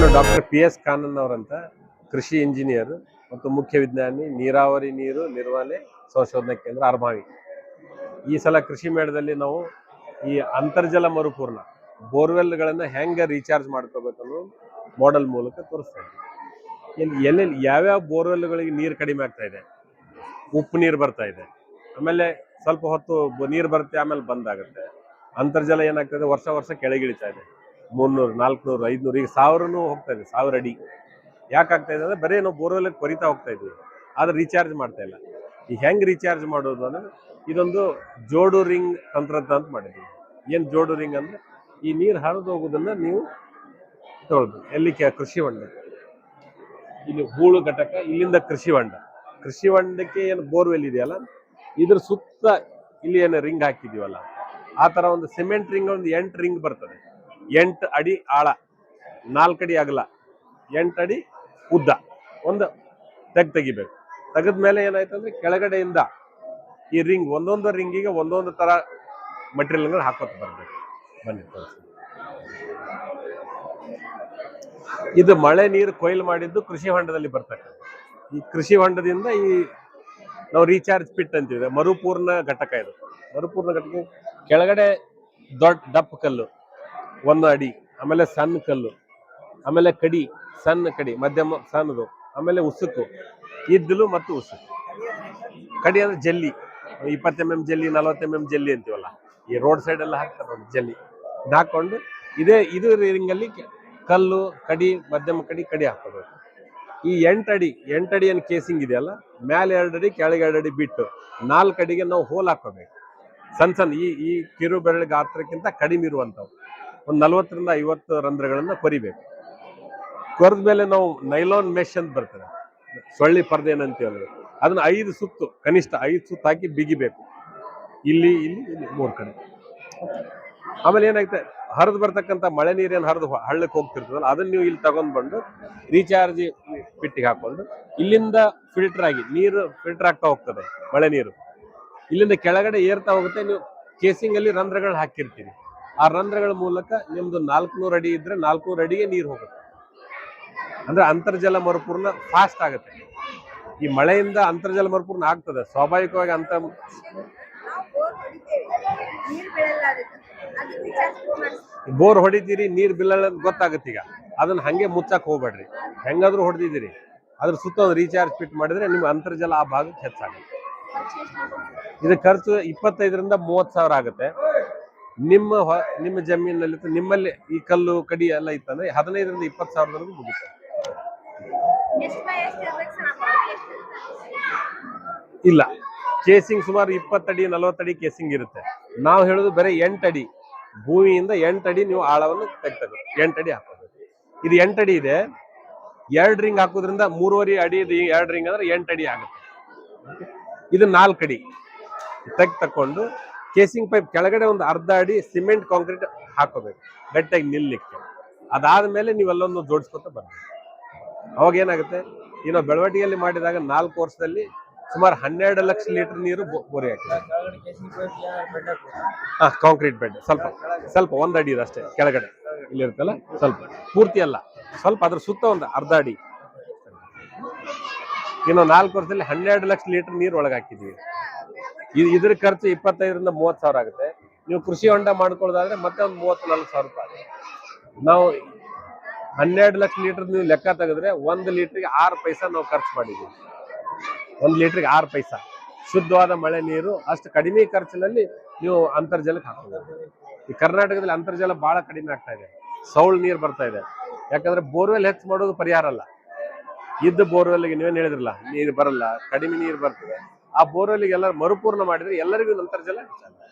ನಾನು doctor P S Kanan ಅವರಂತ, ಕೃಷಿ ಇಂಜಿನಿಯರ್ ಮತ್ತು ಮುಖ್ಯ ವಿಜ್ಞಾನಿ, ನೀರಾವರಿ ನೀರು ನಿರ್ವಹಣೆ ಸಂಶೋಧನಾ ಕೇಂದ್ರ ಅರ್ಮಾವಿ. ಈ ಸಲ ಕೃಷಿ ಮೇಳದಲ್ಲಿ ನಾವು ಈ ಅಂತರ್ಜಲ ಮರುಪೂರ್ಣ, ಬೋರ್ವೆಲ್ಗಳನ್ನು ಹೆಂಗೆ ರೀಚಾರ್ಜ್ ಮಾಡ್ಕೋಬೇಕು ಅನ್ನೋ ಮಾಡೆಲ್ ಮೂಲಕ ತೋರಿಸ್ತಾ ಇಲ್ಲಿ ಎಲ್ಲೆಲ್ಲಿ ಯಾವ್ಯಾವ ಬೋರ್ವೆಲ್ಗಳಿಗೆ ನೀರು ಕಡಿಮೆ ಆಗ್ತಾ ಇದೆ, ಉಪ್ಪು ನೀರು ಬರ್ತಾ ಇದೆ, ಆಮೇಲೆ ಸ್ವಲ್ಪ ಹೊತ್ತು ನೀರು ಬರುತ್ತೆ, ಆಮೇಲೆ ಬಂದಾಗುತ್ತೆ ಅಂತರ್ಜಲ ಏನಾಗ್ತದೆ ವರ್ಷ ವರ್ಷ ಕೆಳಗಿಳಿತಾ ಇದೆ. ಮುನ್ನೂರು, ನಾಲ್ಕುನೂರು, ಐದ್ನೂರು, ಈಗ ಸಾವಿರನೂ ಹೋಗ್ತಾ ಇದೆ, ಸಾವಿರ ಅಡಿ. ಯಾಕೆ ಆಗ್ತಾ ಇದೆ ಅಂದ್ರೆ ಬರೀ ನಾವು ಬೋರ್ವೆಲ್ ಕೊರಿತಾ ಹೋಗ್ತಾ ಇದ್ವಿ ಆದ್ರೆ ರೀಚಾರ್ಜ್ ಮಾಡ್ತಾ ಇಲ್ಲ. ಈ ಹೆಂಗ್ ರೀಚಾರ್ಜ್ ಮಾಡೋದು ಅಂದ್ರೆ ಇದೊಂದು ಜೋಡು ರಿಂಗ್ ತಂತ್ರಜ್ಞಾನ ಅಂತ ಮಾಡಿದ್ವಿ ಏನ್ ಜೋಡು ರಿಂಗ್ ಅಂದ್ರೆ ಈ ನೀರು ಹರಿದು ಹೋಗೋದನ್ನ ನೀವು ತೊಳೆದು ಎಲ್ಲಿ ಕೃಷಿ ಹೊಂಡ. ಇಲ್ಲಿ ಹೂಳು ಘಟಕ, ಇಲ್ಲಿಂದ ಕೃಷಿ ಹೊಂಡ. ಕೃಷಿ ಹೊಂಡಕ್ಕೆ ಏನು ಬೋರ್ವೆಲ್ ಇದೆಯಲ್ಲ, ಇದ್ರ ಸುತ್ತ ಇಲ್ಲಿ ಏನು ರಿಂಗ್ ಹಾಕಿದೀವಲ್ಲ ಆ ತರ ಒಂದು ಸಿಮೆಂಟ್ ರಿಂಗ್, ಒಂದು ಎಂಟು ರಿಂಗ್ ಬರ್ತದೆ. ಎಂಟು ಅಡಿ ಆಳ, ನಾಲ್ಕು ಅಡಿ ಅಗಲ, ಎಂಟು ಅಡಿ ಉದ್ದ. ಒಂದು ತೆಗ್ ತೆಗಿಬೇಕು. ತೆಗೆದ ಮೇಲೆ ಏನಾಯ್ತು ಅಂದ್ರೆ ಕೆಳಗಡೆಯಿಂದ ಈ ರಿಂಗ್, ಒಂದೊಂದು ರಿಂಗಿಗೆ ಒಂದೊಂದು ತರ ಮಟೀರಿಯಲ್ಗಳು ಹಾಕೋತ ಬರ್ಬೇಕು. ಬನ್ನಿ ಇದು ಮಳೆ ನೀರು ಕೊಯ್ಲು ಮಾಡಿದ್ದು ಕೃಷಿ ಹೊಂಡದಲ್ಲಿ ಬರ್ತಕ್ಕಂಥ ಈ ಕೃಷಿ ಹೊಂಡದಿಂದ ಈ ನಾವು ರೀಚಾರ್ಜ್ ಪಿಟ್ ಅಂತಿದೆ ಮರುಪೂರ್ಣ ಘಟಕ ಇದು. ಮರುಪೂರ್ಣ ಘಟಕ, ಕೆಳಗಡೆ ದೊಡ್ಡ ದಪ್ಪ ಕಲ್ಲು. ಒಂದು ಅಡಿ, ಆಮೇಲೆ ಸಣ್ಣ ಕಲ್ಲು, ಆಮೇಲೆ ಕಡಿ, ಸಣ್ಣ ಕಡಿ, ಮಧ್ಯಮ ಸಣ್ಣದು, ಆಮೇಲೆ ಉಸುಕು ಇದ್ದಲು ಮತ್ತು ಉಸುಕು ಕಡಿ ಅಂದ್ರೆ ಜಲ್ಲಿ, ಇಪ್ಪತ್ತು ಎಂ ಎಂ ಜಲ್ಲಿ, ನಲವತ್ತು ಎಂ ಎಂ ಜಲ್ಲಿ ಅಂತೀವಲ್ಲ, ಈ ರೋಡ್ ಸೈಡ್ ಎಲ್ಲ ಹಾಕ್ತಾರೆ ನೋಡಿ, ಜಲ್ಲಿ. ಹಾಕೊಂಡು ಇದೇ, ಇದು ರಿಂಗಲ್ಲಿ ಕಲ್ಲು, ಕಡಿ, ಮಧ್ಯಮ ಕಡಿ ಕಡಿ ಹಾಕೋಬೇಕು ಈ ಎಂಟಡಿ ಎಂಟಡಿ ಏನು ಕೇಸಿಂಗ್ ಇದೆಯಲ್ಲ ಮೇಲೆ ಎರಡು ಅಡಿ, ಕೆಳಗೆ ಎರಡು ಅಡಿ ಬಿಟ್ಟು ನಾಲ್ಕು ಅಡಿಗೆ ನಾವು ಹೋಲ್ ಹಾಕೋಬೇಕು ಸಣ್ಣ ಸಣ್ಣ, ಈ ಈ ಕಿರು ಬೆರಳು ಗಾತ್ರಕ್ಕಿಂತ ಕಡಿಮೆ ಇರುವಂಥವು. ಒಂದು ನಲವತ್ತರಿಂದ ಐವತ್ತು ರಂಧ್ರಗಳನ್ನ ಕೊರಿಬೇಕು. ಕೊರೆದ ಮೇಲೆ ನಾವು ನೈಲಾನ್ ಮೆಶ್ ಅಂತ ಬರ್ತದೆ. ಸೊಳ್ಳಿ ಪರ್ದೆ ಏನಂತೀವಲ್ಲ ಅದನ್ನ ಐದು ಸುತ್ತು, ಕನಿಷ್ಠ ಐದು ಸುತ್ತು ಹಾಕಿ ಬಿಗಿಬೇಕು. ಇಲ್ಲಿ ಇಲ್ಲಿ ಇಲ್ಲಿ ಮೂರು ಕಡೆ. ಆಮೇಲೆ ಏನಾಗುತ್ತೆ ಹರಿದು ಬರ್ತಕ್ಕಂಥ ಮಳೆ ನೀರೇನು ಹರಿದು ಹಳ್ಳಕ್ಕೆ ಹೋಗ್ತಿರ್ತದಲ್ಲ, ಅದನ್ನ ನೀವು ಇಲ್ಲಿ ತಗೊಂಡ್ಬಂದು ರೀಚಾರ್ಜ್ ಪಿಟ್ಟಿಗೆ ಹಾಕೊಂಡು ಇಲ್ಲಿಂದ ಫಿಲ್ಟರ್ ಆಗಿ, ನೀರು ಫಿಲ್ಟರ್ ಆಗ್ತಾ ಹೋಗ್ತದೆ ಮಳೆ ನೀರು. ಇಲ್ಲಿಂದ ಕೆಳಗಡೆ ಏರ್ತಾ ಹೋಗುತ್ತೆ, ನೀವು ಕೇಸಿಂಗಲ್ಲಿ ರಂಧ್ರಗಳು ಹಾಕಿರ್ತೀರಿ. ಆ ರಂಧ್ರಗಳ ಮೂಲಕ ನಿಮ್ದು ನಾಲ್ಕುನೂರು ಅಡಿ ಇದ್ರೆ ನಾಲ್ಕುನೂರು ಅಡಿಗೆ ನೀರು ಹೋಗುತ್ತೆ. ಅಂದ್ರೆ ಅಂತರ್ಜಲ ಮರುಪೂರ್ಣ ಫಾಸ್ಟ್ ಆಗುತ್ತೆ. ಈ ಮಳೆಯಿಂದ ಅಂತರ್ಜಲ ಮರುಪೂರ್ಣ ಆಗ್ತದೆ. ಸ್ವಾಭಾವಿಕವಾಗಿ ಅಂತ ಬೋರ್ ಹೊಡಿತೀರಿ ನೀರ್ ಬಿಲ್ಲಲ್ಲ ಅಂತ ಗೊತ್ತಾಗುತ್ತೆ ಈಗ. ಅದನ್ನ ಹಂಗೆ ಮುಚ್ಚಕ್ ಹೋಗ್ಬೇಡ್ರಿ. ಹೆಂಗಾದ್ರೂ ಹೊಡೆದಿದ್ದೀರಿ. ಅದ್ರ ಸುತ್ತ ಒಂದು ರೀಚಾರ್ಜ್ ಫಿಟ್ ಮಾಡಿದ್ರೆ ನಿಮ್ಗೆ ಅಂತರ್ಜಲ ಆ ಭಾಗಕ್ಕೆ ಹೆಚ್ಚಾಗುತ್ತೆ. ಇದು ಖರ್ಚು ಇಪ್ಪತ್ತೈದರಿಂದ ಮೂವತ್ತು ಸಾವಿರ ಆಗುತ್ತೆ. ನಿಮ್ಮ ನಿಮ್ಮ ಜಮೀನಲ್ಲಿ ನಿಮ್ಮಲ್ಲಿ ಈ ಕಲ್ಲು ಕಡಿ ಎಲ್ಲ ಇತ್ತಂದ್ರೆ ಹದಿನೈದರಿಂದ ಇಪ್ಪತ್ತು ಸಾವಿರದವರೆಗೂ ಮುಗಿತು. ಇಲ್ಲ. ಕೇಸಿಂಗ್ ಸುಮಾರು ಇಪ್ಪತ್ತಡಿ ನಲವತ್ತಡಿ ಕೇಸಿಂಗ್ ಇರುತ್ತೆ. ನಾವು ಹೇಳೋದು ಬರೀ ಎಂಟಡಿ ಭೂಮಿಯಿಂದ ಎಂಟಡಿ ನೀವು ಆಳವನ್ನು ತೆಗ್ತಬೇಕು ಎಂಟಡಿ ಹಾಕೋದು ಇದು ಎಂಟಡಿ ಇದೆ. ಎರಡು ರಿಂಗ್ ಹಾಕೋದ್ರಿಂದ ಮೂರುವರೆ ಅಡಿ ಇದು ಎರಡು ರಿಂಗ್ ಅಂದ್ರೆ ಎಂಟಡಿ ಆಗುತ್ತೆ. ಇದು ನಾಲ್ಕಡಿ ಅಡಿ. ತೆಗ್ ತಕೊಂಡು ಕೇಸಿಂಗ್ ಪೈಪ್ ಕೆಳಗಡೆ ಒಂದು ಅರ್ಧ ಅಡಿ ಸಿಮೆಂಟ್ ಕಾಂಕ್ರೀಟ್ ಹಾಕೋಬೇಕು. ಗಟ್ಟಿಯಾಗಿ ನಿಲ್ಲಿಕ್ಕೆ. ಅದಾದ್ಮೇಲೆ ನೀವೆಲ್ಲೊಂದು ಜೋಡಿಸ್ಕೊತ ಬರ್ಬೇಕು ಅವಾಗ ಏನಾಗುತ್ತೆ? ಈ ನಾವು ಬೆಳವಣಿಗೆಯಲ್ಲಿ ಮಾಡಿದಾಗ ನಾಲ್ಕು ವರ್ಷದಲ್ಲಿ ಸುಮಾರು ಹನ್ನೆರಡು ಲಕ್ಷ ಲೀಟರ್ ನೀರು ಬೋರಿ ಹಾಕಿದೆ. ಹಾ, ಕಾಂಕ್ರೀಟ್ ಬೆಡ್. ಸ್ವಲ್ಪ ಸ್ವಲ್ಪ ಒಂದ್ ಅಡಿ ಇದೆ ಅಷ್ಟೇ, ಕೆಳಗಡೆ. ಇಲ್ಲಿ ಇರುತ್ತಲ್ಲ ಸ್ವಲ್ಪ. ಪೂರ್ತಿ ಅಲ್ಲ. ಸ್ವಲ್ಪ ಅದ್ರ ಸುತ್ತ ಒಂದು ಅರ್ಧ ಅಡಿ. ಇನ್ನು ನಾಲ್ಕು ವರ್ಷದಲ್ಲಿ ಹನ್ನೆರಡು ಲಕ್ಷ ಲೀಟರ್ ನೀರು ಒಳಗೆ ಹಾಕಿದೀವಿ ಇದು ಇದ್ರ ಖರ್ಚು ಇಪ್ಪತ್ತೈದರಿಂದ ಮೂವತ್ತು ಸಾವಿರ ಆಗುತ್ತೆ. ನೀವು ಕೃಷಿ ಹೊಂಡ ಮಾಡ್ಕೊಳ್ಳೋದಾದ್ರೆ ಮತ್ತೆ ಒಂದು ಮೂವತ್ತು ನಾಲ್ಕು ಸಾವಿರ ರೂಪಾಯಿ. ನಾವು ಹನ್ನೆರಡು ಲಕ್ಷ ಲೀಟರ್ ನೀವು ಲೆಕ್ಕ ತೆಗೆದ್ರೆ ಒಂದು ಲೀಟ್ರಿಗೆ ಆರು ಪೈಸಾ ನಾವು ಖರ್ಚು ಮಾಡಿದ್ದೀವಿ. ಒಂದು ಲೀಟರ್ಗೆ ಆರು ಪೈಸಾ. ಶುದ್ಧವಾದ ಮಳೆ ನೀರು, ಅಷ್ಟು ಕಡಿಮೆ ಖರ್ಚಿನಲ್ಲಿ ನೀವು ಅಂತರ್ಜಲಕ್ಕೆ ಹಾಕಬಹುದು ಈ ಕರ್ನಾಟಕದಲ್ಲಿ ಅಂತರ್ಜಲ ಬಹಳ ಕಡಿಮೆ ಆಗ್ತಾ ಇದೆ. ಸೌಳ್ ನೀರು ಬರ್ತಾ ಇದೆ. ಯಾಕಂದ್ರೆ ಬೋರ್ವೆಲ್ ಹೆಚ್ಚು ಮಾಡೋದು ಪರಿಹಾರ ಅಲ್ಲ. ಇದ್ದ ಬೋರ್ವೆಲ್ಗೆ ನೀವೇನು ಹೇಳಿದ್ರಲ್ಲ, ನೀರು ಬರಲ್ಲ, ಕಡಿಮೆ ನೀರು ಬರ್ತದೆ. ಆ ಬೋರ್ವೆಲ್ಗೆ ಎಲ್ಲರೂ ಮರುಪೂರ್ಣ ಮಾಡಿದ್ರೆ ಎಲ್ಲರಿಗೂ ಅಂತರ್ಜಲ ಹೆಚ್ಚಾಗುತ್ತೆ